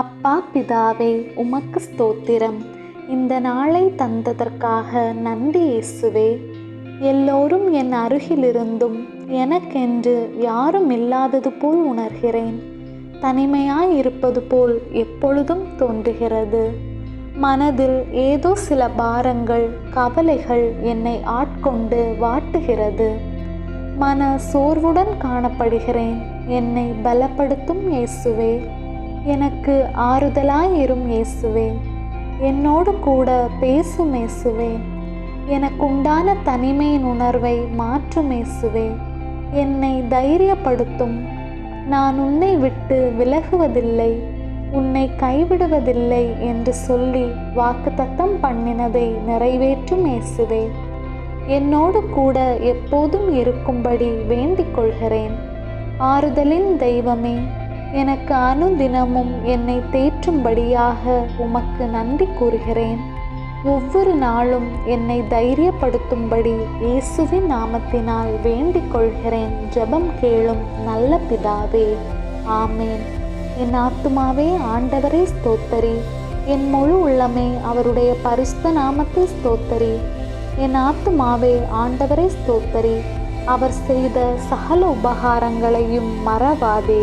அப்பா பிதாவே உமக்கு ஸ்தோத்திரம். இந்த நாளை தந்ததற்காக நன்றி இயேசுவே. எல்லோரும் என் அருகிலிருந்தும் எனக்கென்று யாரும் இல்லாதது போல் உணர்கிறேன். தனிமையாய் இருப்பது போல் எப்பொழுதும் தோன்றுகிறது. மனதில் ஏதோ சில பாரங்கள் கவலைகள் என்னை ஆட்கொண்டு வாட்டுகிறது. மன சோர்வுடன் காணப்படுகிறேன். என்னை பலப்படுத்தும் இயேசுவே. எனக்கு ஆறுதலாயிரும் இயேசுவே. என்னோடு கூட பேசும் இயேசுவே. எனக்குண்டான தனிமையின் உணர்வை மாற்றும் இயேசுவே. என்னை தைரியப்படுத்தும். நான் உன்னை விட்டு விலகுவதில்லை. உன்னை கைவிடுவதில்லை என்று சொல்லி வாக்குத்தத்தம் பண்ணினதை நிறைவேற்றும் இயேசுவே. என்னோடு கூட எப்போதும் இருக்கும்படி வேண்டிக் கொள்கிறேன். ஆறுதலின் தெய்வமே எனக்கு அனுதினமும் என்னை தேற்றும்படியாக உமக்கு நன்றி கூறுகிறேன். ஒவ்வொரு நாளும் என்னை தைரியப்படுத்தும்படி இயேசுவின் நாமத்தினால் வேண்டிக் கொள்கிறேன் ஜெபம் கேளும் நல்ல பிதாவே. ஆமேன். என் ஆத்துமாவே ஆண்டவரே ஸ்தோத்தரி. என் முழு உள்ளமே அவருடைய பரிசுத்த நாமத்தை ஸ்தோத்தரி. என் ஆத்துமாவே ஆண்டவரே ஸ்தோத்தரி. அவர் செய்த சகல உபகாரங்களையும் மறவாதே.